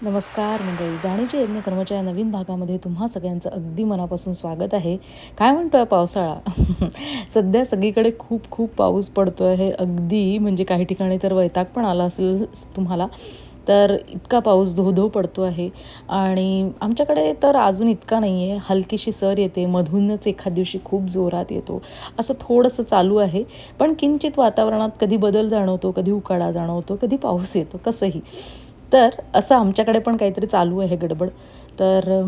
नमस्कार मंडळी. जाणीचे यज्ञ कर्मच्या या नवीन भागामध्ये तुम्हा सगळ्यांचं अगदी मनापासून स्वागत आहे. काय म्हणतोय पावसाळा? सध्या सगळीकडे खूप खूप पाऊस पडतो आहे अगदी म्हणजे काही ठिकाणी तर वैताग पण आला असेल तुम्हाला तर इतका पाऊस धो धो पडतो आहे. आणि आमच्याकडे तर अजून इतका नाही आहे हलकीशी सर येते मधूनच एखाद दिवशी खूप जोरात येतो. असं थोडंसं चालू आहे. पण किंचित वातावरणात कधी बदल जाणवतो कधी उकाडा जाणवतो कधी पाऊस येतो कसंही. तर असं आमच्याकडे पण काहीतरी चालू आहे गडबड. तर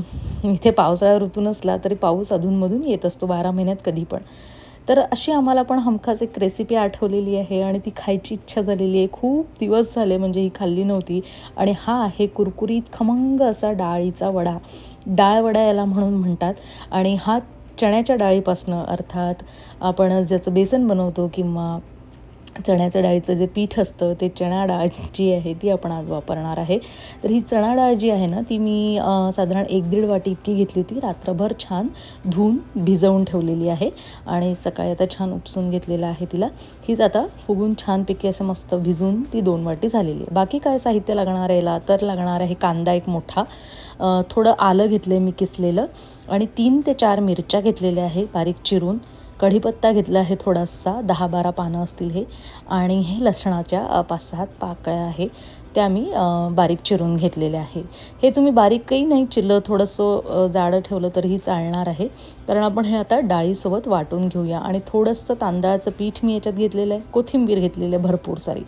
इथे पावसाळा ऋतू नसला तरी पाऊस अधूनमधून येत असतो बारा महिन्यात कधी पण. तर अशी आम्हाला पण हमखास एक रेसिपी आठवलेली आहे आणि ती खायची इच्छा झालेली आहे. खूप दिवस झाले म्हणजे ही खाल्ली नव्हती आणि हा आहे कुरकुरीत खमंग असा डाळीचा वडा. डाळ वडा याला म्हणून म्हणतात आणि हा चण्याच्या डाळीपासनं अर्थात आपण ज्याचं बेसन बनवतो किंवा चण्याच्या डाळीचं जे पीठ असतं ते चणा डाळ जी आहे ती आपण आज वापरणार आहे. तर ही चणा डाळ जी आहे ना ती मी साधारण एक दीड वाटी इतकी घेतली होती. रात्रभर छान धुवून भिजवून ठेवलेली आहे आणि सकाळी आता छान उपसून घेतलेलं आहे तिला. हीच आता फुगून छानपैकी असं मस्त भिजून ती दोन वाटी झालेली आहे. बाकी काय साहित्य लागणार आहे? याला तर लागणार आहे? कांदा एक मोठा. थोडं आलं घेतलं आहे मी किसलेलं आणि तीन ते चार मिरच्या घेतलेल्या आहे बारीक चिरून. कढीपत्ता घेतला आहे थोडासा दहा बारा पानं असतील हे. आणि हे लसणाच्या पाच सहा पाकळ्या आहे. त्या मी बारीक चिरून घेतलेल्या आहे. हे तुम्ही बारीकही नाही चिरलं थोडंसं जाडं ठेवलं तरीही चालणार आहे. कारण आपण हे आता डाळीसोबत वाटून घेऊया. आणि थोडंसं तांदळाचं पीठ मी याच्यात घेतलेलं आहे. कोथिंबीर घेतलेली आहे भरपूर सारी.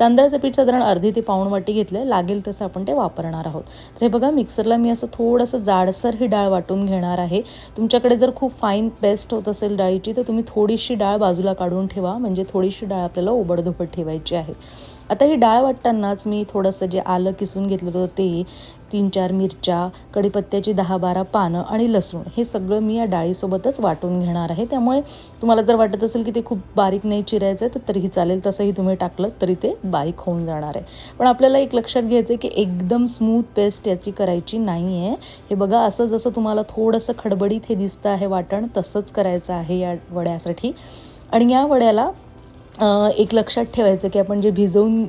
तांदळाचं पीठ साधारण अर्धी ते पाऊण वाटी घेतलं आहे. लागेल तसं आपण ते वापरणार आहोत. तर हे बघा मिक्सरला मी असं थोडंसं जाडसर ही डाळ वाटून घेणार आहे. तुमच्याकडे जर खूप फाईन पेस्ट होत असेल डाळीची तर तुम्ही थोडीशी डाळ बाजूला काढून ठेवा. म्हणजे थोडीशी डाळ आपल्याला ओबडधोबड ठेवायची आहे. आता ही डाळ वाटतानाच मी थोडंसं जे आलं किसून घेतलेलं होतं ते तीन चार मिरच्या कढीपत्त्याची दहा बारा पानं आणि लसूण हे सगळं मी या डाळीसोबतच वाटून घेणार आहे. त्यामुळे तुम्हाला जर वाटत असेल की ते खूप बारीक नाही चिरायचं आहे तर तरीही चालेल. तसंही तुम्ही टाकलं तरी ते बारीक होऊन जाणार आहे. पण आपल्याला एक लक्षात घ्यायचं आहे की एकदम स्मूथ पेस्ट याची करायची नाही आहे हे बघा असं जसं तुम्हाला थोडंसं खडबडीत हे दिसतं आहे वाटण तसंच करायचं आहे या वड्यासाठी. आणि या वड्याला एक लक्षात ठेवायचं की आपण जे भिजवून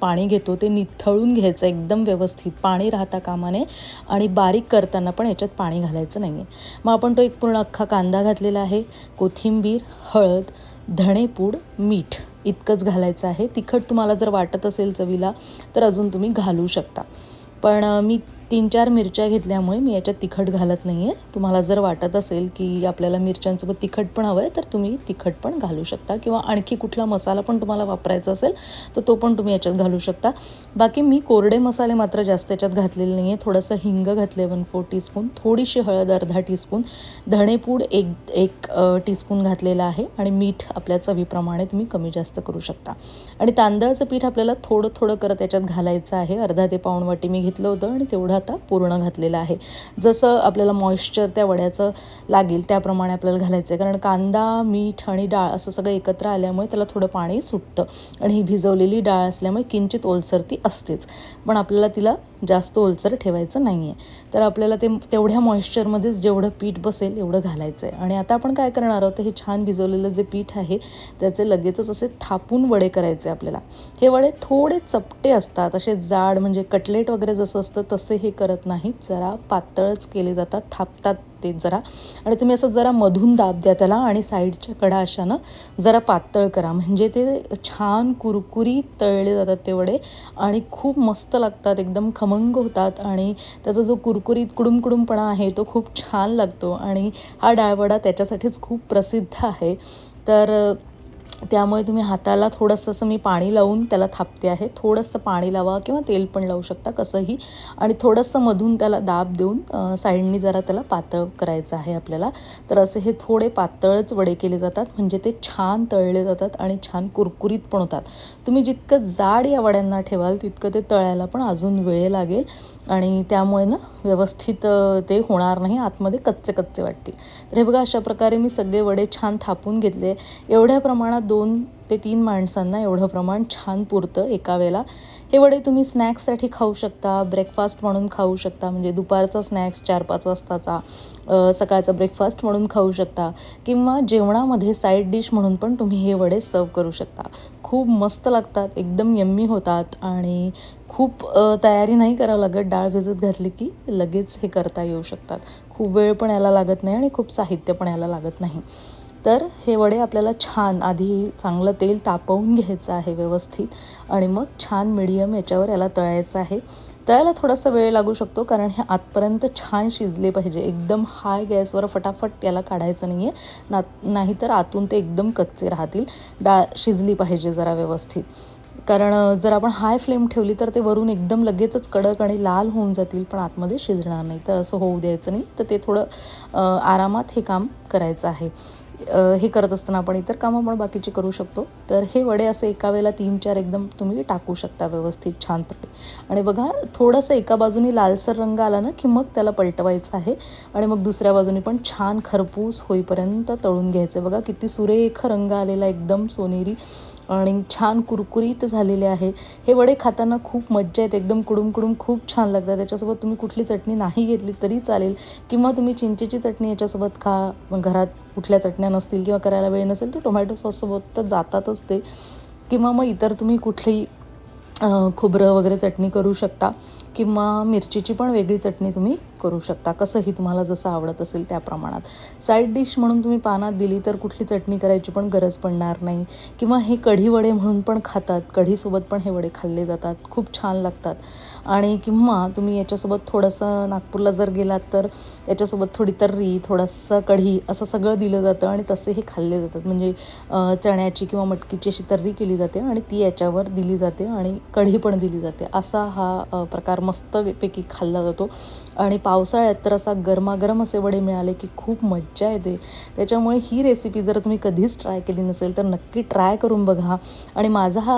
पाणी घेतो ते निथळून घ्यायचं एकदम व्यवस्थित. पाणी राहता कामाने आणि बारीक करताना पण याच्यात पाणी घालायचं नाही आहे मग आपण तो एक पूर्ण अख्खा कांदा घातलेला आहे कोथिंबीर हळद धणेपूड मीठ इतकंच घालायचं आहे. तिखट तुम्हाला जर वाटत असेल चवीला तर अजून तुम्ही घालू शकता. पण मी तीन चार मिरच्या घेतल्यामुळे मी याच्यात तिखट घालत नाही आहे तुम्हाला जर वाटत असेल की आपल्याला मिरच्यांसोबत तिखट पण हवं आहे तर तुम्ही तिखट पण घालू शकता. किंवा आणखी कुठला मसाला पण तुम्हाला वापरायचा असेल तर तो पण तुम्ही याच्यात घालू शकता. बाकी मी कोरडे मसाले मात्र जास्त याच्यात घातलेले नाही आहे थोडंसं हिंग घातले वन फोर टीस्पून थोडीशी हळद अर्धा टीस्पून धणेपूड एक एक टीस्पून घातलेला आहे. आणि मीठ आपल्या चवीप्रमाणे तुम्ही कमी जास्त करू शकता. आणि तांदळाचं पीठ आपल्याला थोडं थोडं करत याच्यात घालायचं आहे. अर्धा ते पाऊण वाटी मी घेतलं होतं आणि तेवढं आता पूर्ण घातलेलं आहे. जसं आपल्याला मॉइश्चर त्या वड्याचं लागेल त्याप्रमाणे आपल्याला घालायचं आहे कारण कांदा मीठ आणि डाळ असं सगळं एकत्र आल्यामुळे त्याला थोडं पाणी सुटतं. आणि ही भिजवलेली डाळ असल्यामुळे किंचित ओलसर ती असतेच. पण आपल्याला तिला जास्त ओलसर ठेवायचं नाही आहे तर आपल्याला ते तेवढ्या मॉइश्चरमध्येच जेवढं पीठ बसेल एवढं घालायचं आहे आणि आता आपण काय करणार आहोत हे छान भिजवलेलं जे पीठ आहे त्याचे लगेचच असे थापून वडे करायचे आपल्याला. हे वडे थोडे चपटे असतात असे जाड म्हणजे कटलेट वगैरे जसं असतं तसे हे करत नाहीत. जरा पातळच केले जातात थापतात ते जरा. आणि तुम्ही असं जरा मधून दाब द्या त्याला आणि साईडच्या कडा अशानं जरा पातळ करा. म्हणजे ते छान कुरकुरी तळले जातात ते वडे आणि खूप मस्त लागतात. एकदम खमंग होतात आणि त्याचा जो कुरकुरीत कुडुम कुडुमपणा आहे तो खूप छान लागतो. आणि हा डाळवडा त्याच्यासाठीच खूप प्रसिद्ध आहे. तर त्यामुळे तुम्ही हाताला थोडंसं असं मी पाणी लावून त्याला थापते आहे. थोडंसं पाणी लावा किंवा तेल पण लावू शकता कसंही. आणि थोडंसं मधून त्याला दाब देऊन साईडनी जरा त्याला पातळ करायचं आहे आपल्याला. तर असे हे थोडे पातळच वडे केले जातात. म्हणजे ते छान तळले जातात आणि छान कुरकुरीत पण होतात. तुम्ही जितकं जाड या वड्यांना ठेवाल तितकं ते तळायला पण अजून वेळ लागेल. आणि त्यामुळे ना व्यवस्थित ते होणार नाही. आतमध्ये कच्चे कच्चे वाटतील. तर हे बघा अशा प्रकारे मी सगळे वडे छान थापून घेतले. एवढ्या प्रमाणात दोन ते तीन माणसांना एवढं प्रमाण छान पुरतं एका वेळेला. हे वडे तुम्ही स्नॅक्ससाठी खाऊ शकता ब्रेकफास्ट म्हणून खाऊ शकता म्हणजे दुपारचा स्नॅक्स चार पाच वाजताचा सकाळचा ब्रेकफास्ट म्हणून खाऊ शकता किंवा जेवणामध्ये साईड डिश म्हणून पण तुम्ही हे वडे सर्व करू शकता. खूप मस्त लागतात एकदम यम्मी होतात आणि खूप तयारी नाही करावं लागत डाळ भिजत घातली की लगेच हे करता येऊ शकतात. खूप वेळ पण याला लागत नाही आणि खूप साहित्य पण याला लागत नाही. तर हे वडे आपल्याला छान आधी चांगलं तेल तापवून घ्यायचं आहे व्यवस्थित आणि मग छान मिडियम याच्यावर याला तळायचं आहे. तळायला थोडासा वेळ लागू शकतो कारण हे आतपर्यंत छान शिजले पाहिजे. एकदम हाय गॅसवर फटाफट याला काढायचं नाही आहे ना नाहीतर आतून ते एकदम कच्चे राहतील. डाळ शिजली पाहिजे जरा व्यवस्थित. कारण जर आपण हाय फ्लेम ठेवली तर ते वरून एकदम लगेचच कडक आणि लाल होऊन जातील पण आतमध्ये शिजणार नाही. तर असं होऊ द्यायचं नाही. तर ते थोडं आरामात हे काम करायचं आहे. हे करत असताना आपण इतर कामं पण बाकीची करू शकतो. तर हे वडे असे एका वेळेला तीन चार एकदम तुम्ही टाकू शकता व्यवस्थित छानपैकी आणि बघा थोडंसं एका बाजूनी लालसर रंग आला ना की मग त्याला पलटवायचं आहे. आणि मग दुसऱ्या बाजूनी पण छान खरपूस होईपर्यंत तळून घ्यायचं बघा किती सुरेख रंग आलेला एकदम सोनेरी. आणि छान कुरकुरीत झालेले आहे. हे वडे खाताना खूप मज्जा येते. एकदम कुडूम कुडूम खूप छान लागतात. त्याच्यासोबत तुम्ही कुठली चटणी नाही घेतली तरी चालेल. किंवा तुम्ही चिंचेची चटणी याच्यासोबत खा. घरात कुठल्या चटण्या नसतील किंवा करायला वेळ नसेल तर टोमॅटो सॉससोबत तर जातातच ते किंवा मग इतर तुम्ही कुठली खोबरं वगैरे चटणी करू शकता. किंवा मिरचीची पण वेगळी चटणी तुम्ही करू शकता. कसंही तुम्हाला जसं आवडत असेल त्या प्रमाणात. साईड डिश म्हणून तुम्ही पानात दिली तर कुठली चटणी करायची पण गरज पडणार नाही. किंवा हे कढी वडे म्हणून पण खातात. कढीसोबत पण हे वडे खाल्ले जातात. खूप छान लागतात. आणि किंवा तुम्ही याच्यासोबत थोडंसं नागपूरला जर गेलात तर याच्यासोबत थोडी तर्री थोडंसं कढी असं सगळं दिलं जातं आणि तसे हे खाल्ले जातात. म्हणजे चण्याची किंवा मटकीची अशी तर्री केली जाते आणि ती याच्यावर दिली जाते आणि कढी पण दिली जाते. असा हा प्रकार मस्तपैकी खाल्ला जातो. आणि पावसाळ्यात तर असा गरमागरम असे वडे मिळाले की खूप मज्जा येते. त्याच्यामुळे ही रेसिपी जर तुम्ही कधीच ट्राय केली नसेल तर नक्की ट्राय करून बघा. आणि माझा हा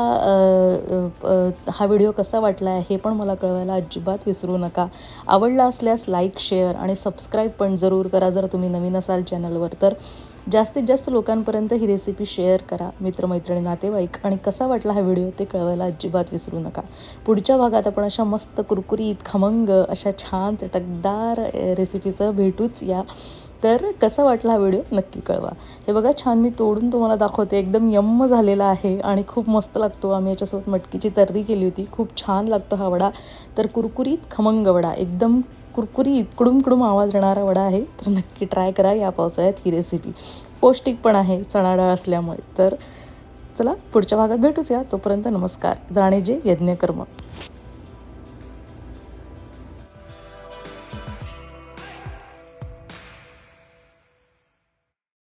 हा व्हिडिओ कसा वाटला आहे हे पण मला कळवायला अजिबात विसरू नका. आवडला असल्यास लाईक शेअर आणि सबस्क्राईब पण जरूर करा जर तुम्ही नवीन असाल चॅनलवर तर. जास्तीत जास्त लोकांपर्यंत ही रेसिपी शेअर करा मित्रमैत्रिणी नातेवाईक. आणि कसा वाटला हा व्हिडिओ ते कळवायला अजिबात विसरू नका. पुढच्या भागात आपण अशा मस्त कुरकुरीत खमंग अशा छान चटकदार रेसिपीचं भेटूच या. तर कसा वाटला हा व्हिडिओ नक्की कळवा. हे बघा छान मी तोडून तुम्हाला दाखवते. एकदम यम्म झालेला आहे आणि खूप मस्त लागतो. आम्ही याच्यासोबत मटकीची तर्री केली होती. खूप छान लागतो हा वडा. तर कुरकुरीत खमंग वडा. एकदम कुरकुरी इकडून इकडून आवाज येणारा वडा आहे तर नक्की ट्राय करा या पावसाळ्यात ही रेसिपी पौष्टिक पण आहे चणा डाळ असल्यामुळे. तर चला पुढच्या भागात भेटूच या तोपर्यंत नमस्कार. जाणे जे यज्ञकर्म.